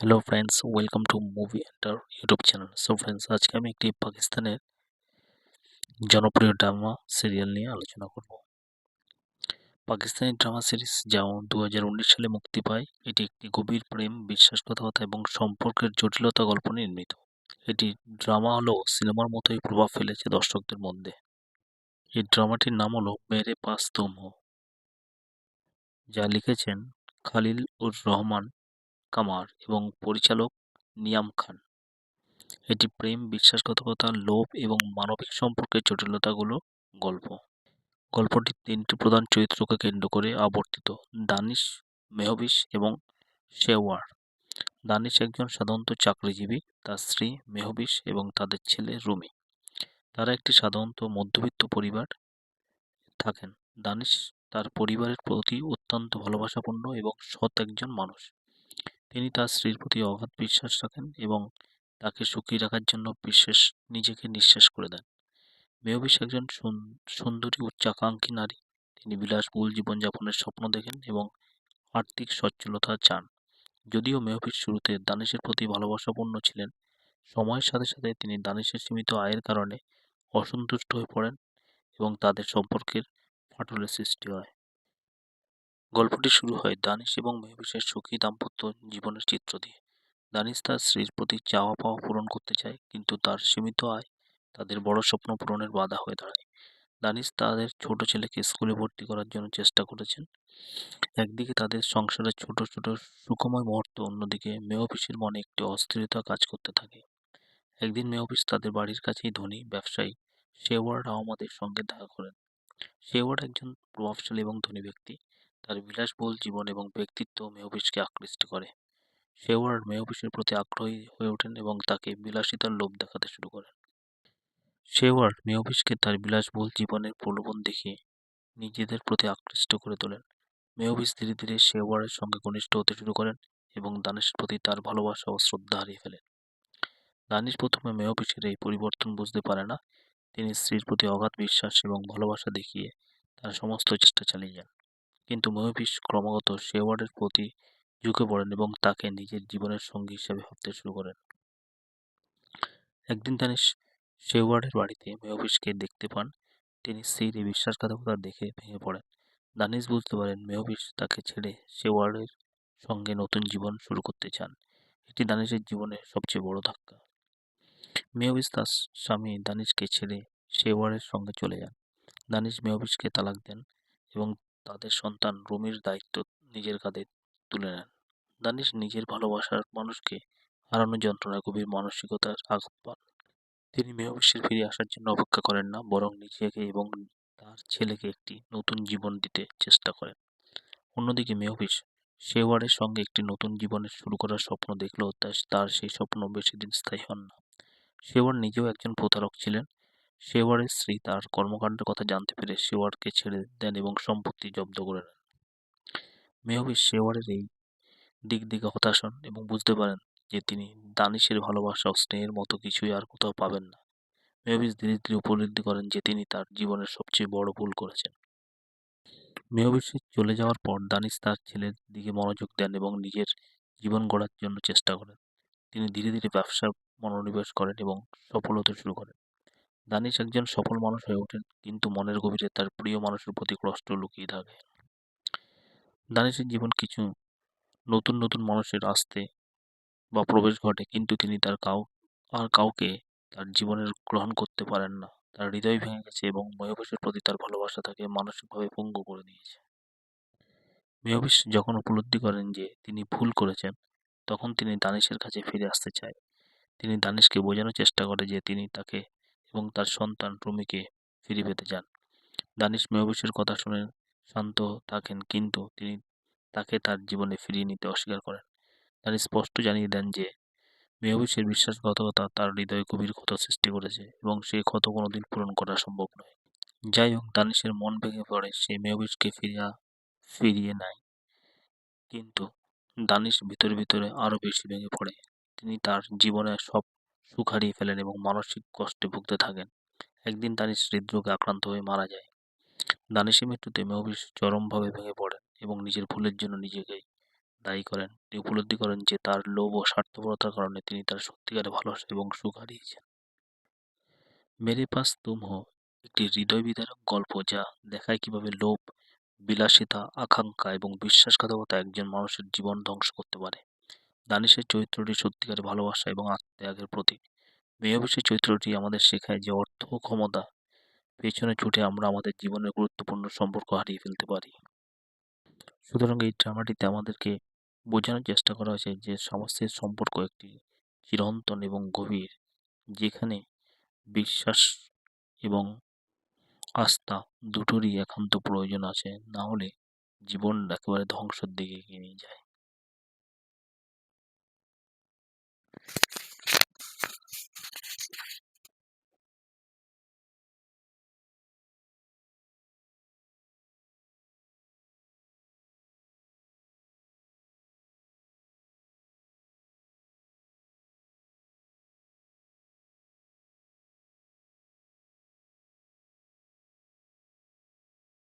Hello friends welcome to movie enter YouTube channel so friends আজকে আমি একটি পাকিস্তানের জনপ্রিয় ড্রামা সিরিয়াল নিয়ে আলোচনা করব। পাকিস্তানি ড্রামা সিরিজ যা দু সালে মুক্তি পায়, এটি একটি গভীর প্রেম বিশ্বাসঘাতকতা এবং সম্পর্কের জটিলতা গল্প নির্মিত। এটি ড্রামা হলেও সিনেমার মতোই প্রভাব ফেলেছে দর্শকদের মধ্যে। এই ড্রামাটির নাম হলো মেরে পাস তুম। যা লিখেছেন খালিল উর রহমান কামার এবং পরিচালক নিয়াম খান। এটি প্রেম, বিশ্বাসঘাতকতা, লোভ এবং মানবিক সম্পর্কের জটিলতাগুলো গল্প। গল্পটি তিনটি প্রধান চরিত্রকে কেন্দ্র করে আবর্তিত, দানিশ, মেহবিশ এবং শেওয়ার। দানিশ একজন সাধারণত চাকরিজীবী, তার স্ত্রী মেহবিশ এবং তাদের ছেলে রুমি। তারা একটি সাধারণত মধ্যবিত্ত পরিবার থাকেন। দানিশ তার পরিবারের প্রতি অত্যন্ত ভালোবাসাপূর্ণ এবং সৎ একজন মানুষ। তিনি তার স্ত্রীর প্রতি অগাধ বিশ্বাস রাখেন এবং তাকে সুখী রাখার জন্য বিশ্বাস নিজেকে নিঃশ্বাস করে দেন। মেয়বিশ একজন সুন্দরী উচ্চাকাঙ্ক্ষী নারী। তিনি বিলাসবহুল জীবনযাপনের স্বপ্ন দেখেন এবং আর্থিক সচ্ছলতা চান। যদিও মেহবিশ শুরুতে দানিশের প্রতি ভালোবাসাপূর্ণ ছিলেন, সময়ের সাথে সাথে তিনি দানিশের সীমিত আয়ের কারণে অসন্তুষ্ট হয়ে পড়েন এবং তাদের সম্পর্কের ফাটলের সৃষ্টি হয়। গল্পটি শুরু হয় দানিশ এবং মেহবিশের সুখী দাম্পত্য জীবনের চিত্র দিয়ে। দানিশ তার স্ত্রীর প্রতি চাওয়া পাওয়া পূরণ করতে চায়, কিন্তু তার সীমিত আয় তাদের বড় স্বপ্ন পূরণের বাধা হয়ে দাঁড়ায়। দানিশ তাদের ছোট ছেলেকে স্কুলে ভর্তি করার জন্য চেষ্টা করেছেন। একদিকে তাদের সংসারের ছোট ছোট, সুখময় মুহূর্ত, অন্যদিকে মেহফিসের মনে একটি অস্থিরতা কাজ করতে থাকে। একদিন মেহফিস তাদের বাড়ির কাছেই ধনী, ব্যবসায়ী শেওয়ার্ড আহমদের সঙ্গে দেখা করেন। শেওয়ার্ড একজন প্রভাবশালী এবং ধনী ব্যক্তি। তার বিলাসবহুল জীবন এবং ব্যক্তিত্ব মেহবিশকে আকৃষ্ট করে। শেওয়ার্ড মেহবিশের প্রতি আগ্রহী হয়ে ওঠেন এবং তাকে বিলাসিতার লোভ দেখাতে শুরু করেন। শেওয়ার্ড মেহবিশকে তার বিলাসবহুল জীবনের প্রলোভন দেখিয়ে নিজেদের প্রতি আকৃষ্ট করে তোলেন। মেহবিশ ধীরে ধীরে শেওয়ার্ডের সঙ্গে ঘনিষ্ঠ হতে শুরু করেন এবং দানিশের প্রতি তার ভালোবাসা ও শ্রদ্ধা হারিয়ে ফেলেন। দানিশ প্রথমে মেহবিশের এই পরিবর্তন বুঝতে পারে না। তিনি স্ত্রীর প্রতি অগাধ বিশ্বাস এবং ভালোবাসা দেখিয়ে তার সমস্ত চেষ্টা চালিয়ে যান। কিন্তু মেহবিশ ক্রমাগত শেওয়ার্ডের প্রতি ঝুঁকে পড়েন এবং তাকে নিজের জীবনের সঙ্গী হিসেবে ভাবতে শুরু করেন। একদিন দানিশ শেওয়ার্ডের বাড়িতে মেহবিশকে দেখতে পান। তিনি স্ত্রীর বিশ্বাসঘাতকতা দেখে ভেঙে পড়েন। দানিশ বুঝতে পারেন মেহবিশ তাকে ছেড়ে শেওয়ার্ডের সঙ্গে নতুন জীবন শুরু করতে চান। এটি দানিশের জীবনের সবচেয়ে বড় ধাক্কা। মেহবিশ তার স্বামী দানিশকে ছেড়ে শেওয়ার্ডের সঙ্গে চলে যান। দানিশ মেহবিশকে তালাক দেন এবং তাদের সন্তান রুমির দায়িত্ব নিজের কাঁধে তুলে নেন। দানিশ নিজের ভালোবাসার মানুষকে হারানোর যন্ত্রণায় গভীর মানসিকতার আঘাত পান। তিনি মেহবিশের ফিরে আসার জন্য অপেক্ষা করেন না, বরং নিজেকে এবং তার ছেলেকে একটি নতুন জীবন দিতে চেষ্টা করেন। অন্যদিকে মেহবিশ শেওয়ারের সঙ্গে একটি নতুন জীবনের শুরু করার স্বপ্ন দেখলেও তার সেই স্বপ্ন বেশি দিন স্থায়ী হন না। শেওয়ার নিজেও একজন প্রতারক ছিলেন। শেওয়ারের স্ত্রী তার কর্মকাণ্ডের কথা জানতে পেরে শেওয়ারকে ছেড়ে দেন এবং সম্পত্তি জব্দ করে নেন। মেহবিশ শেওয়ারের এই দিক দিকে হতাশ হন এবং বুঝতে পারেন যে তিনি দানিশের ভালোবাসা ও স্নেহের মতো কিছুই আর কোথাও পাবেন না। মেহবিজ ধীরে ধীরে উপলব্ধি করেন যে তিনি তার জীবনের সবচেয়ে বড় ভুল করেছেন। মেহবিজের চলে যাওয়ার পর দানিশ তার ছেলের দিকে মনোযোগ দেন এবং নিজের জীবন গড়ার জন্য চেষ্টা করেন। তিনি ধীরে ধীরে ব্যবসা মনোনিবেশ করেন এবং সফল হতে শুরু করেন। দানিশ একজন সফল মানুষ হয়ে ওঠেন, কিন্তু মনের গভীরে তার প্রিয় মানুষের প্রতি কষ্ট লুকিয়ে থাকে। দানিশের জীবন কিছু নতুন নতুন মানুষের আসতে বা প্রবেশ ঘটে, কিন্তু তিনি তার কাউ, আর কাউকে তার জীবনের গ্রহণ করতে পারেন না। তার হৃদয় ভেঙে গেছে এবং মেহবিশের প্রতি তার ভালোবাসা তাকে মানসিকভাবে পঙ্গু করে দিয়েছে। মেহবিশ যখন উপলব্ধি করেন যে তিনি ভুল করেছেন, তখন তিনি দানিশের কাছে ফিরে আসতে চায়। তিনি দানিশকে বোঝানোর চেষ্টা করে যে তিনি তাকে এবং তার সন্তান রুমিকে ফিরে পেতে চান। দানিশ মেহবিশের কথা শুনে শান্ত থাকেন, কিন্তু তিনি তাকে তার জীবনে ফিরিয়ে নিতে অস্বীকার করেন। তিনি স্পষ্ট জানিয়ে দেন যে মেহবিশের বিশ্বাসঘাতকতা তার হৃদয়ে গভীর ক্ষত সৃষ্টি করেছে এবং সেই ক্ষত কোনোদিন পূরণ করা সম্ভব নয়। যাই হোক, দানিশের মন ভেঙে পড়ে, সে মেহবিশকে ফিরিয়া, ফিরিয়ে নেয়। কিন্তু দানিশ ভিতরে ভিতরে আরও বেশি ভেঙে পড়ে। তিনি তার জীবনের সব সুখ হারিয়ে ফেলেন এবং মানসিক কষ্টে ভুগতে থাকেন। একদিন দানিশ হৃদরোগে আক্রান্ত হয়ে মারা যায়। দানিশের মৃত্যুতে মেহবিশ চরমভাবে ভেঙে পড়েন এবং নিজের ভুলের জন্য নিজেকে দায়ী করেন। তিনি উপলব্ধি করেন যে, তার লোভ ও স্বার্থপরতার কারণে তিনি তার সত্যিকারের ভালোবাসা এবং সুখ হারিয়েছেন। মেরে পাস তুম হো, একটি হৃদয় বিদারক গল্প যা দেখায় কীভাবে লোভ, বিলাসিতা, আকাঙ্ক্ষা এবং বিশ্বাসঘাতকতা একজন মানুষের জীবন ধ্বংস করতে পারে। দানিশের চরিত্রটি সত্যিকারের ভালোবাসা এবং আত্মত্যাগের প্রতীক। মেয়বিশের চরিত্রটি আমাদের শেখায় যে অর্থ ক্ষমতা পেছনে ছুটে আমরা আমাদের জীবনের গুরুত্বপূর্ণ সম্পর্ক হারিয়ে ফেলতে পারি। সুতরাং এই ড্রামাটিতে আমাদেরকে বোঝানোর চেষ্টা করা হয়েছে যে সমস্তের সম্পর্ক একটি চিরন্তন এবং গভীর, যেখানে বিশ্বাস এবং আস্থা দুটোরই একান্ত প্রয়োজন আছে। না হলে জীবন একেবারে ধ্বংসের দিকে এগিয়ে নিয়ে যায়।